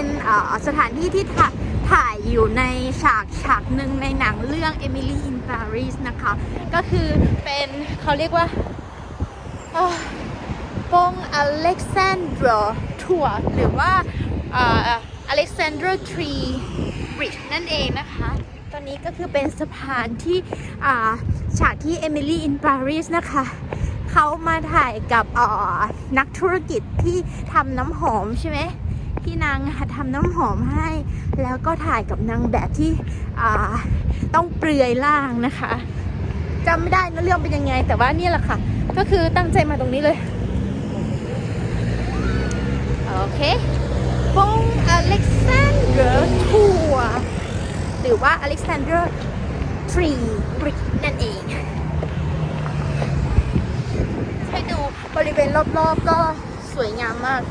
เป็นสถานที่ที่ถ่ายอยู่ในฉากฉากหนึ่งในหนังเรื่อง Emily in Paris นะคะ ก็คือเป็นเขาเรียกว่าปงอเล็กซานดรทัวร์หรือว่าอ่อ Alexandra Tree Bridge นั่นเองนะคะ ตอนนี้ก็คือเป็นสะพานที่ฉากที่ Emily in Paris นะคะเขามาถ่ายกับนักธุรกิจที่ทำน้ำหอมใช่ไหม ที่นางทำน้ำหอมให้ แล้วก็ถ่ายกับนางแบบที่ต้องเปลือยล่างนะคะจำไม่ได้นะเรื่องเป็นยังไง แต่ว่านี่แหละค่ะ ก็คือตั้งใจมาตรงนี้เลย โอเคปงอเล็กซานเดอร์ทัวร์หรือว่าอเล็กซานเดอร์ทรีบริดนั่นเองให้ดูบริเวณรอบๆก็สวยงามมาก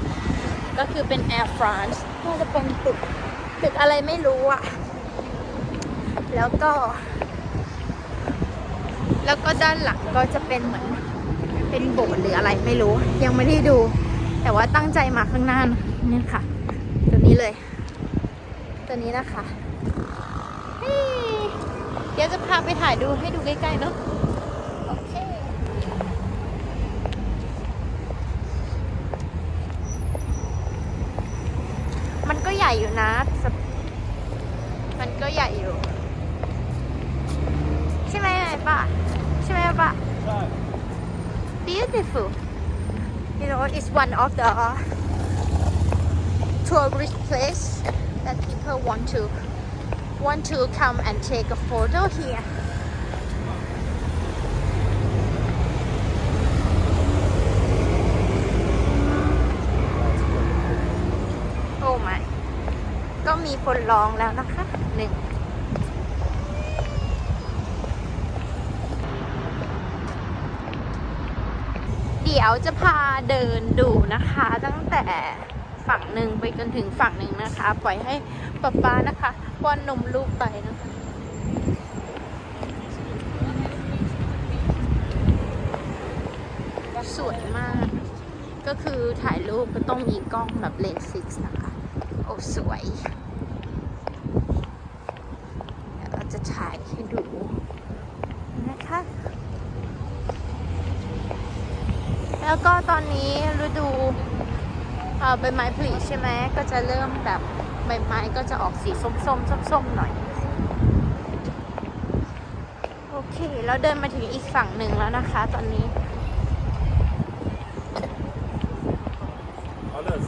ก็คือเป็น Air France น่าจะเป็นตึกตึกอะไรไม่รู้อะแล้วก็ แล้วก็ด้านหลังก็จะเป็นเหมือนเป็นโบสถ์หรืออะไรไม่รู้ ยังไม่ได้ดู แต่ว่าตั้งใจมาข้างหน้านนี่ค่ะ ตัวนี้เลย ตัวนี้นะคะเฮ้ยเดี๋ยวจะพาไปถ่ายดูให้ดูใกล้ๆเนาะ ญ่อยู่นะสะมันก็ใหญ่อยู่ ใช่ไหมป้าใช่ไหมป้า beautiful you know it's one of the tourist place that people want to want to come and take a photo here ก็มีคนลองแล้วนะคะหนึ่งเดี๋ยวจะพาเดินดูนะคะ ตั้งแต่ฝั่งหนึ่งไปจนถึงฝั่งหนึ่งนะคะ ปล่อยให้ป๊าป๊านะคะป้อนนมลูกไปนะคะสวยมาก ก็คือถ่ายรูปก็ต้องมีกล้องแบบเลนส์ฟิกซ์นะคะ สวยเดี๋ยวเราจะถ่ายให้ดูนะคะ แล้วก็ตอนนี้ฤดูเอ่อใบไม้ผลิใช่ไหมก็จะเริ่มแบบใบไม้ก็จะออกสีส้มๆส้มๆหน่อย โอเค แล้วเดินมาถึงอีกฝั่งหนึ่งแล้วนะคะ ตอนนี้ Alles.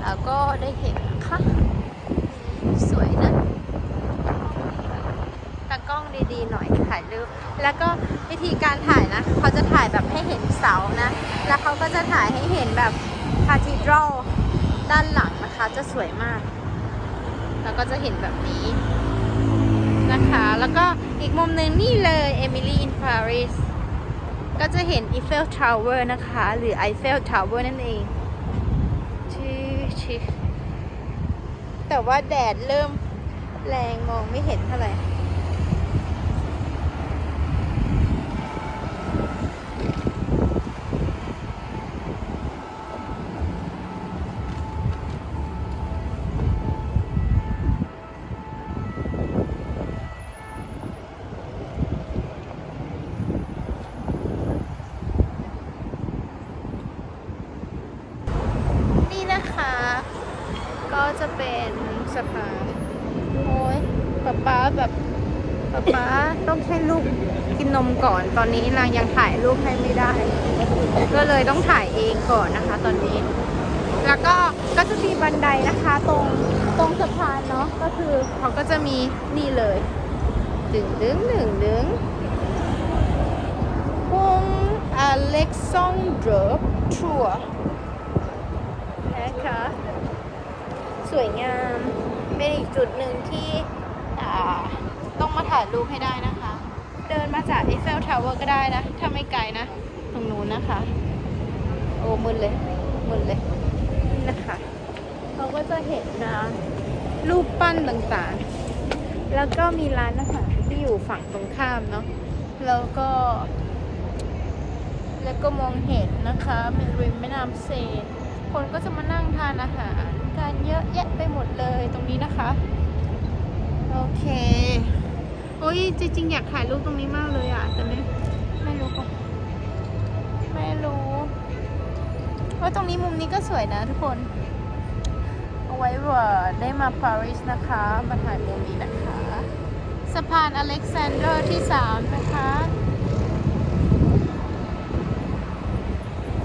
แล้ว ก็ได้เห็นนะคะสวยนะตากล้องดีๆหน่อยถ่ายรูปแล้วก็วิธีการถ่ายนะเขาจะถ่ายแบบให้เห็นเสานะ แล้วเขาก็จะถ่ายให้เห็นแบบคาทีดรัลด้านหลังนะคะจะสวยมาก แล้วก็จะเห็นแบบนี้นะคะ แล้วก็อีกมุมหนึ่งนี่เลย Emily in Paris ก็จะเห็น Eiffel Tower นะคะ หรือ Eiffel Tower นั่นเอง แต่ว่าแดดเริ่มแรงมองไม่เห็นเท่าไหร่ นี่นะคะ ก็จะเป็นสะพานโอ้ยป๊าป๊าแบบป๊าป๊าต้องให้ลูกกินนมก่อนตอนนี้นางยังถ่ายรูปให้ไม่ได้ ก็เลยต้องถ่ายเองก่อนนะคะตอนนี้ แล้วก็ก็จะมีบันไดนะคะตรงตรงสะพานเนาะก็คือเขาก็จะมีนี่เลยดึงดึงดึงดึงวงอเล็กซานเดร์ทัวร์นะคะ สวยงามเป็นอีกจุดหนึ่งที่ต้องมาถ่ายรูปให้ได้นะคะ เดินมาจาก Eiffel Tower ก็ได้นะ ถ้าไม่ไกลนะ ตรงนู้นนะคะ โอ้มึนเลยมึนเลยนี่นะคะเราก็จะเห็นนะรูปปั้นต่างๆ แล้วก็มีร้านอาหารที่อยู่ฝั่งตรงข้ามเนาะแล้วก็ แล้วก็มองเห็นนะคะเป็นริมแม่น้ำเซน คนก็จะมานั่งทานอาหารกันเยอะแยะไปหมดเลยตรงนี้นะคะ โอเค โอ้ยจริงๆอยากถ่ายรูปตรงนี้มากเลยอะแต่ไม่ไม่รู้ก่อนไม่รู้ว่าตรงนี้มุมนี้ก็สวยนะทุกคน เอาไว้ว่าได้มาปารีสนะคะ มาถ่ายมุมนี้นะคะ สะพานอเล็กซานเดอร์ที่ 3 นะคะ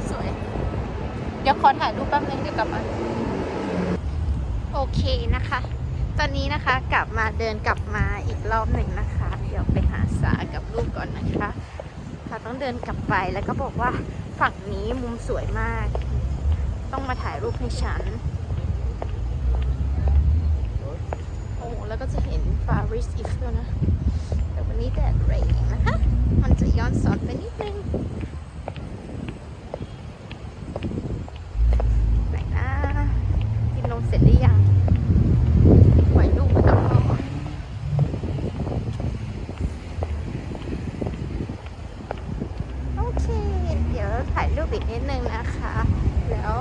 สวย เดี๋ยวขอถ่ายรูปแป๊บนึงเดี๋ยวกลับมา โอเคนะคะ ตอนนี้นะคะกลับมาเดินกลับมาอีกรอบหนึ่งนะคะ เดี๋ยวไปหาสากับลูกก่อนนะคะค่ะต้องเดินกลับไปแล้วก็บอกว่าฝั่งนี้มุมสวยมาก ต้องมาถ่ายรูปให้ฉัน โอ้แล้วก็จะเห็นปารีสอีกแล้วนะ แต่วันนี้แดดแรงนะคะ มันจะย้อนสอนไปนิดนึงไหนนะกินนมเสร็จหรือยัง ไหวลูกมากับพ่อโอเค เดี๋ยวถ่ายรูปอีกนิดนึงนะคะ แล้ว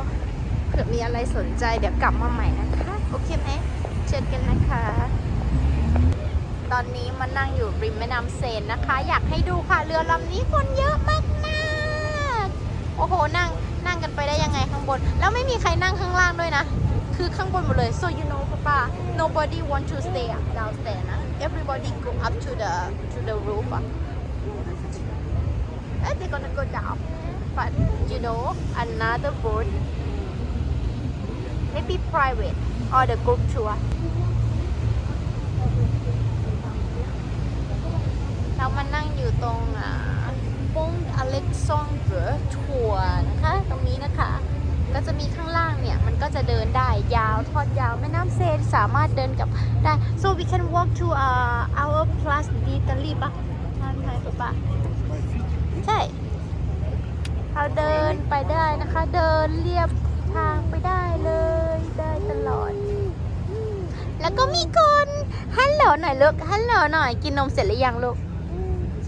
เผื่ อมีอะไรสนใจเดี๋ยวกลับมาใหม่นะคะ โอเคไหมเจอกันนะคะ ตอนนี้มานั่งอยู่ริมแม่น้ำเซนนะคะ อยากให้ดูค่ะเรือลำนี้คนเยอะมากมากโอ้โหนั่งนั่งกันไปได้ยังไงข้างบน แล้วไม่มีใครนั่งข้างล่างด้วยนะ คือข้างบนหมดเลย so you know papa nobody want to stay downstairs นะ everybody go up to the to the roof อะ they're gonna go down but you know another boat maybe private or the group tour เรามานั่งอยู่ตรงอ่าปงอเล็กซองเดอร์ทัวร์นะคะ ตรงนี้นะคะ ก็จะมีข้างล่างเนี่ย มันก็จะเดินได้ยาวทอดยาวแม่น้ำเซนสามารถเดินกับได้ so we can walk to uh, our plus d'Italy ปะใช่ไหมปะใช่ เราเดินไปได้นะคะ เดินเรียบ ทางไปได้เลยได้ตลอด แล้วก็มีคนฮัลโหลหน่อยลูกฮัลโหลหน่อย กินนมเสร็จหรือยังลูก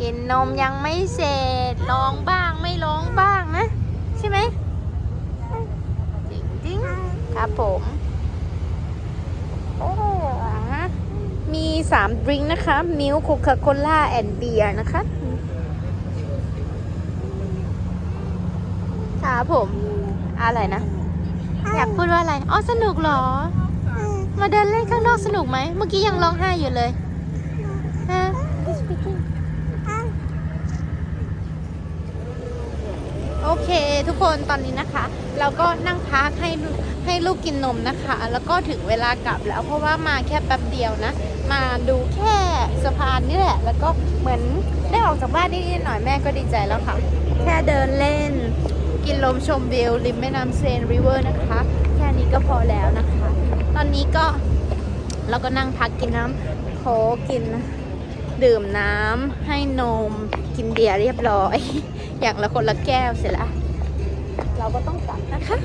กินนมยังไม่เสร็จร้องบ้างไม่ร้องบ้างนะ ใช่ไหมจริงจริงครับผมโอ้มีสามดริงก์นะคะมิลค์โคคาโคล่าแอนเบียร์นะคะครับผม อะไรนะ อยากพูดว่าอะไร อ๋อ สนุกเหรอ มาเดินเล่นข้างนอกสนุกไหม เมื่อกี้ยังร้องไห้อยู่เลยฮะ โอเค ทุกคนตอนนี้นะคะ เราก็นั่งพักให้ให้ลูกกินนมนะคะ แล้วก็ถึงเวลากลับแล้วเพราะว่ามาแค่แป๊บเดียวนะ มาดูแค่สะพานนี่แหละ แล้วก็เหมือนได้ออกจากบ้านนิดๆหน่อยแม่ก็ดีใจแล้วค่ะ แค่เดินเล่น กินลมชมวิวริมแม่น้ำเซนริเวอร์นะคะ แค่นี้ก็พอแล้วนะคะ ตอนนี้ก็เราก็นั่งพักกินน้ำโคกกินดื่มน้ำให้นมกินเบียร์เรียบร้อย อย่างละคนละแก้วเสร็จแล้ว เราก็ต้องกลับนะคะ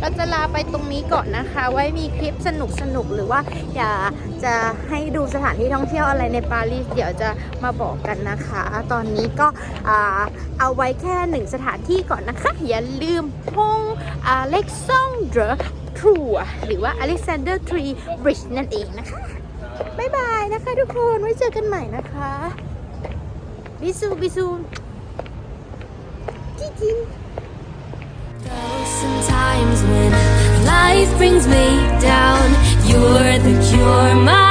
เราจะลาไปตรงนี้ก่อนนะคะ ไว้มีคลิปสนุกสนุกๆหรือว่าอยากจะให้ดูสถานที่ท่องเที่ยวอะไรในปารีสเดี๋ยวจะมาบอกกันนะคะ ตอนนี้ก็เอาไว้แค่หนึ่งสถานที่ก่อนนะคะ อย่าลืมพงอเล็กซานเดอร์ทรูหรือว่า Alexander Tree Bridge นั่นเองนะคะบ๊ายบายนะคะทุกคนไว้เจอกันใหม่นะคะบิซูบิซูจิ๊จิน Sometimes when life brings me down, you're the cure, my